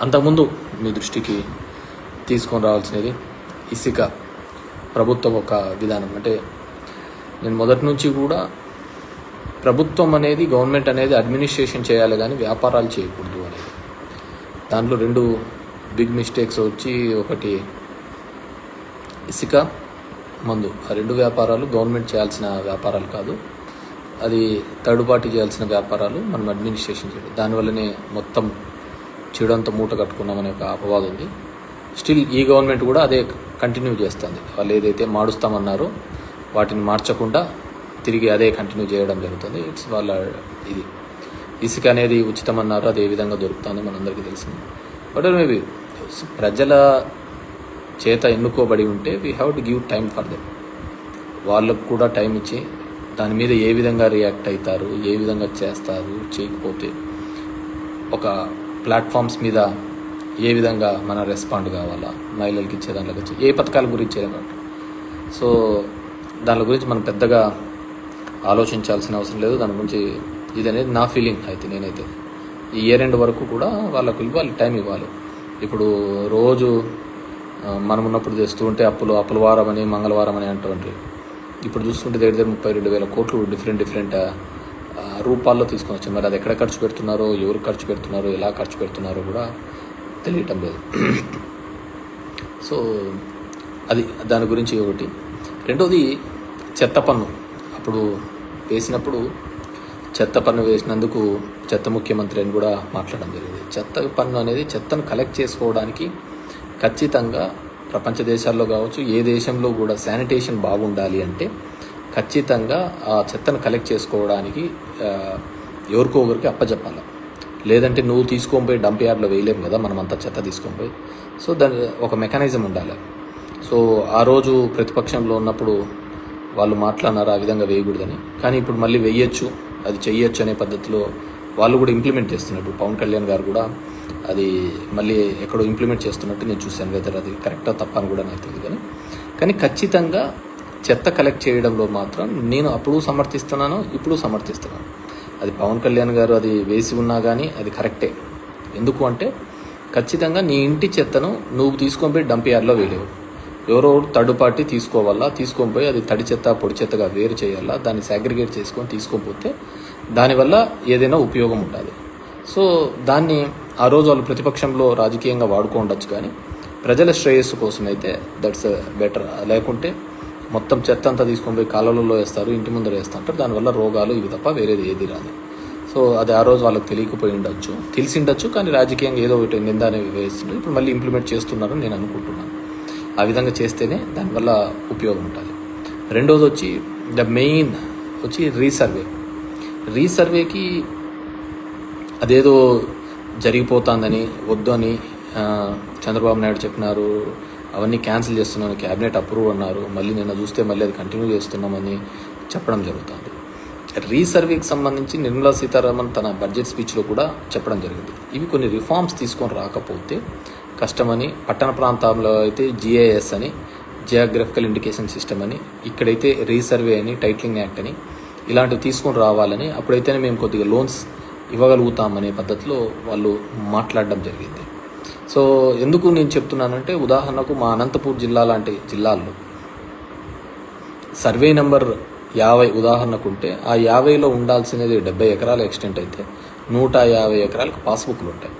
అంతకుముందు మీ దృష్టికి తీసుకొని రావాల్సినది ఇసుక ప్రభుత్వం ఒక విధానం. అంటే నేను మొదటి నుంచి కూడా ప్రభుత్వం అనేది గవర్నమెంట్ అనేది అడ్మినిస్ట్రేషన్ చేయాలి కానీ వ్యాపారాలు చేయకూడదు అనేది. దాంట్లో రెండు బిగ్ మిస్టేక్స్ వచ్చి ఒకటి ఇసుక మందు. ఆ రెండు వ్యాపారాలు గవర్నమెంట్ చేయాల్సిన వ్యాపారాలు కాదు. అది థర్డ్ పార్టీ చేయాల్సిన వ్యాపారాలు మనం అడ్మినిస్ట్రేషన్ చేయాలి దానివల్లనే మొత్తం చెడంతా మూట కట్టుకున్నామనే ఒక అపవాదం ఉంది. స్టిల్ ఈ గవర్నమెంట్ కూడా అదే కంటిన్యూ చేస్తుంది. వాళ్ళు ఏదైతే మారుస్తామన్నారో వాటిని మార్చకుండా తిరిగి అదే కంటిన్యూ చేయడం జరుగుతుంది. ఇట్స్ వాళ్ళ ఇది. ఇసుక అనేది ఉచితం అన్నారు అది ఏ విధంగా దొరుకుతుంది మనందరికీ తెలిసింది బట్ మేబీ ప్రజల చేత ఎన్నుకోబడి ఉంటే we have to give time for them వాళ్ళకు కూడా టైం ఇచ్చి దాని మీద ఏ విధంగా రియాక్ట్ అవుతారు ఏ విధంగా చేస్తారు చేయకపోతే ఒక ప్లాట్ఫామ్స్ మీద ఏ విధంగా మన రెస్పాండ్ కావాలా మహిళలకి ఇచ్చే దాంట్లోకి వచ్చి ఏ పథకాల గురించి ఏమంటారు సో దాని గురించి మనం పెద్దగా ఆలోచించాల్సిన అవసరం లేదు. దాని గురించి ఇది అనేది నా ఫీలింగ్ అయితే నేనైతే. ఈ ఇయర్ ఎండ్ వరకు కూడా వాళ్ళకు ఇవ్వాలి టైం ఇవ్వాలి. ఇప్పుడు రోజు మనం ఉన్నప్పుడు తెస్తూ ఉంటే అప్పులు అప్పుల వారం అని మంగళవారం అని అంటూ ఇప్పుడు చూస్తుంటే దగ్గర దగ్గర ముప్పై రెండు వేల కోట్లు డిఫరెంట్ డిఫరెంట్ రూపాల్లో తీసుకొని వచ్చాం మరి అది ఎక్కడ ఖర్చు పెడుతున్నారో ఎవరు ఖర్చు పెడుతున్నారో ఎలా ఖర్చు పెడుతున్నారో కూడా తెలియటం లేదు. సో అది దాని గురించి ఒకటి. రెండోది చెత్త పన్ను. అప్పుడు వేసినప్పుడు చెత్త పన్ను వేసినందుకు చెత్త ముఖ్యమంత్రి అని కూడా మాట్లాడడం జరిగింది. చెత్త పన్ను అనేది చెత్తను కలెక్ట్ చేసుకోవడానికి ఖచ్చితంగా ప్రపంచ దేశాల్లో కావచ్చు ఏ దేశంలో కూడా శానిటేషన్ బాగుండాలి అంటే ఖచ్చితంగా ఆ చెత్తను కలెక్ట్ చేసుకోవడానికి ఎవరికో ఒకరికి అప్పచెప్పాలి లేదంటే నువ్వు తీసుకొని పోయి డంప్ యార్డ్లో వేయలేము కదా మనం అంత చెత్త తీసుకొని పోయి. సో దాని ఒక మెకానిజం ఉండాలి. సో ఆ రోజు ప్రతిపక్షంలో ఉన్నప్పుడు వాళ్ళు మాట్లాడినారు ఆ విధంగా వేయకూడదని. కానీ ఇప్పుడు మళ్ళీ వేయొచ్చు అది చెయ్యొచ్చు అనే పద్ధతిలో వాళ్ళు కూడా ఇంప్లిమెంట్ చేస్తున్నట్టు. పవన్ కళ్యాణ్ గారు కూడా అది మళ్ళీ ఎక్కడో ఇంప్లిమెంట్ చేస్తున్నట్టు నేను చూశాను వెదర్ అది కరెక్టా తప్ప అని కూడా నాకు తెలియదు. కానీ కానీ ఖచ్చితంగా చెత్త కలెక్ట్ చేయడంలో మాత్రం నేను అప్పుడు సమర్థిస్తున్నాను ఇప్పుడు సమర్థిస్తున్నాను. అది పవన్ కళ్యాణ్ గారు అది వేసి ఉన్నా కానీ అది కరెక్టే. ఎందుకు అంటే ఖచ్చితంగా నీ ఇంటి చెత్తను నువ్వు తీసుకొని పోయి డంప్ యార్డ్లో వేయలేవు. ఎవరో థర్డ్ పార్టీ తీసుకోవాలా తీసుకొని పోయి అది తడి చెత్త పొడి చెత్తగా వేరు చేయాలా దాన్ని సాగ్రిగేట్ చేసుకొని తీసుకొని పోతే దానివల్ల ఏదైనా ఉపయోగం ఉంటుంది సో దాన్ని ఆ రోజు వాళ్ళు ప్రతిపక్షంలో రాజకీయంగా వాడుకో ఉండొచ్చు కానీ ప్రజల శ్రేయస్సు కోసం అయితే దట్స్ బెటర్ లేకుంటే మొత్తం చెత్త అంతా తీసుకొని పోయి కాలువలలో వేస్తారు ఇంటి ముందర వేస్తూ ఉంటారు దానివల్ల రోగాలు ఇవి తప్ప వేరేది ఏది రాదు. సో అది ఆ రోజు వాళ్ళకి తెలియకపోయి ఉండొచ్చు. తెలిసి ఉండొచ్చు కానీ రాజకీయంగా ఏదో ఒకటి నింద అనేవి వేస్తుంటే ఇప్పుడు మళ్ళీ ఇంప్లిమెంట్ చేస్తున్నారని నేను అనుకుంటున్నాను. ఆ విధంగా చేస్తేనే దానివల్ల ఉపయోగం ఉంటుంది. రెండోది వచ్చి ద మెయిన్ వచ్చి రీసర్వే రీసర్వేకి అదేదో జరిగిపోతుందని వద్దు అని చంద్రబాబు నాయుడు చెప్పినారు అవన్నీ క్యాన్సిల్ చేస్తున్నాను క్యాబినెట్ అప్రూవ్ అన్నారు మళ్ళీ నిన్న చూస్తే మళ్ళీ అది కంటిన్యూ చేస్తున్నామని చెప్పడం జరుగుతుంది. రీసర్వేకి సంబంధించి నిర్మలా సీతారామన్ తన బడ్జెట్ స్పీచ్లో కూడా చెప్పడం జరిగింది. ఇవి కొన్ని రిఫార్మ్స్ తీసుకొని రాకపోతే కష్టమని పట్టణ ప్రాంతాల్లో అయితే జిఐఎస్ అని జియోగ్రఫికల్ ఇండికేషన్ సిస్టమ్ అని ఇక్కడైతే రీసర్వే అని టైటిలింగ్ యాక్ట్ అని ఇలాంటివి తీసుకొని రావాలని అప్పుడైతేనే మేము కొద్దిగా లోన్స్ ఇవ్వగలుగుతామనే పద్ధతిలో వాళ్ళు మాట్లాడడం జరిగింది. సో ఎందుకు నేను చెప్తున్నానంటే ఉదాహరణకు మా అనంతపూర్ జిల్లా లాంటి జిల్లాల్లో సర్వే నెంబర్ యాభై ఉదాహరణకు ఉంటే ఆ యాభైలో ఉండాల్సినది డెబ్బై ఎకరాల ఎక్స్టెంట్ అయితే నూట యాభై ఎకరాలకు పాస్బుక్లు ఉంటాయి.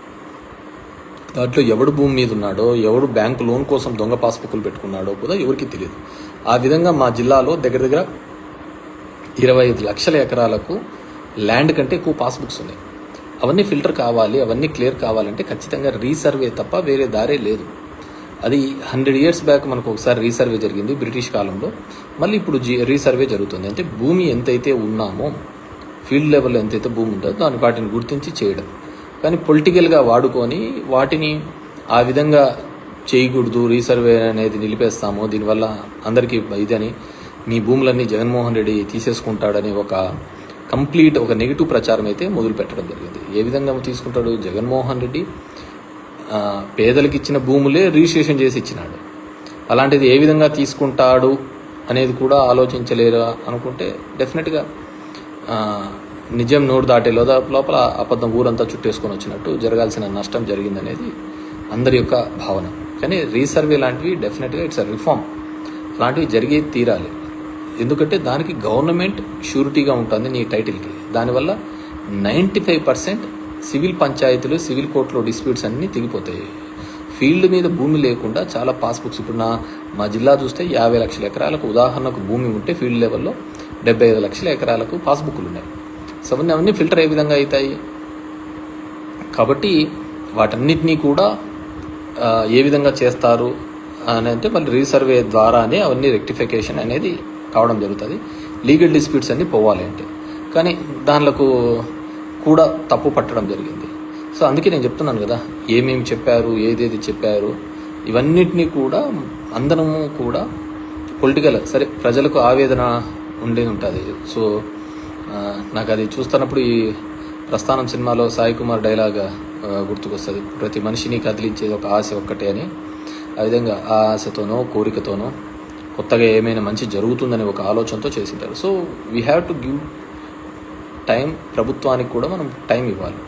దాంట్లో ఎవడు భూమి మీద ఉన్నాడో ఎవడు బ్యాంకు లోన్ కోసం దొంగ పాస్బుక్లు పెట్టుకున్నాడో కూడా ఎవరికి తెలియదు. ఆ విధంగా మా జిల్లాలో దగ్గర దగ్గర ఇరవై ఐదు లక్షల ఎకరాలకు ల్యాండ్ కంటే ఎక్కువ పాస్బుక్స్ ఉన్నాయి. అవన్నీ ఫిల్టర్ కావాలి అవన్నీ క్లియర్ కావాలంటే ఖచ్చితంగా రీసర్వే తప్ప వేరే దారే లేదు. అది హండ్రెడ్ ఇయర్స్ బ్యాక్ మనకు ఒకసారి రీసర్వే జరిగింది బ్రిటిష్ కాలంలో. మళ్ళీ ఇప్పుడు జీ రీసర్వే జరుగుతుంది. అంటే భూమి ఎంతైతే ఉన్నామో ఫీల్డ్ లెవెల్లో ఎంతైతే భూమి ఉందో దాని వాటిని గుర్తించి చేయడం. కానీ పొలిటికల్గా వాడుకొని వాటిని ఆ విధంగా చేయకూడదు రీసర్వే అనేది నిలిపేస్తాము. దీనివల్ల అందరికీ ఇదని మీ భూములన్నీ జగన్మోహన్ రెడ్డి తీసేసుకుంటాడని ఒక కంప్లీట్ ఒక నెగిటివ్ ప్రచారం అయితే మొదలు పెట్టడం జరిగింది. ఏ విధంగా తీసుకుంటాడు? జగన్మోహన్ రెడ్డి పేదలకు ఇచ్చిన భూములే రిజిస్ట్రేషన్ చేసి ఇచ్చినాడు. అలాంటిది ఏ విధంగా తీసుకుంటాడు అనేది కూడా ఆలోచించలేరా అనుకుంటే డెఫినెట్గా నిజం నోరు దాటే లోద- లోపల అబద్ధం ఊరంతా చుట్టేసుకొని వచ్చినట్టు జరగాల్సిన నష్టం జరిగిందనేది అందరి యొక్క భావన. కానీ రీసర్వే లాంటివి డెఫినెట్గా ఇట్స్ అ రిఫార్మ్. అలాంటివి జరిగి తీరాలి. ఎందుకంటే దానికి గవర్నమెంట్ షూరిటీగా ఉంటుంది నీ టైటిల్కి. దానివల్ల నైంటీ ఫైవ్ పర్సెంట్ సివిల్ పంచాయతీలు సివిల్ కోర్టులో డిస్ప్యూట్స్ అన్నీ తెగిపోతాయి. ఫీల్డ్ మీద భూమి లేకుండా చాలా పాస్బుక్స్. ఇప్పుడు నా మా జిల్లా చూస్తే యాభై లక్షల ఎకరాలకు ఉదాహరణకు భూమి ఉంటే ఫీల్డ్ లెవెల్లో డెబ్బై ఐదు లక్షల ఎకరాలకు పాస్బుక్లు ఉన్నాయి. సో అవన్నీ అవన్నీ ఫిల్టర్ ఏ విధంగా అవుతాయి. కాబట్టి వాటన్నిటినీ కూడా ఏ విధంగా చేస్తారు అని అంటే మళ్ళీ రీసర్వే ద్వారానే అవన్నీ రెక్టిఫికేషన్ అనేది కావడం జరుగుతుంది. లీగల్ డిస్ప్యూట్స్ అన్నీ పోవాలి అంటే. కానీ దానిలకు కూడా తప్పు పట్టడం జరిగింది. సో అందుకే నేను చెప్తున్నాను కదా ఏమేమి చెప్పారు ఏదేది చెప్పారు ఇవన్నిటినీ కూడా అందరము కూడా పొలిటికల్ సరే ప్రజలకు ఆవేదన ఉండే ఉంటుంది. సో నాకు అది చూస్తున్నప్పుడు ఈ ప్రస్థానం సినిమాలో సాయి కుమార్ డైలాగ్ గుర్తుకొస్తుంది. ప్రతి మనిషిని కదిలించేది ఒక ఆశ ఒక్కటే అని. ఆ విధంగా ఆ ఆశతోనో కోరికతోనో కొత్తగా ఏమైనా మంచి జరుగుతుందనే ఒక ఆలోచనతో చేసింటారు. So we have to give time ప్రభుత్వానికి కూడా మనం టైం ఇవ్వాలి.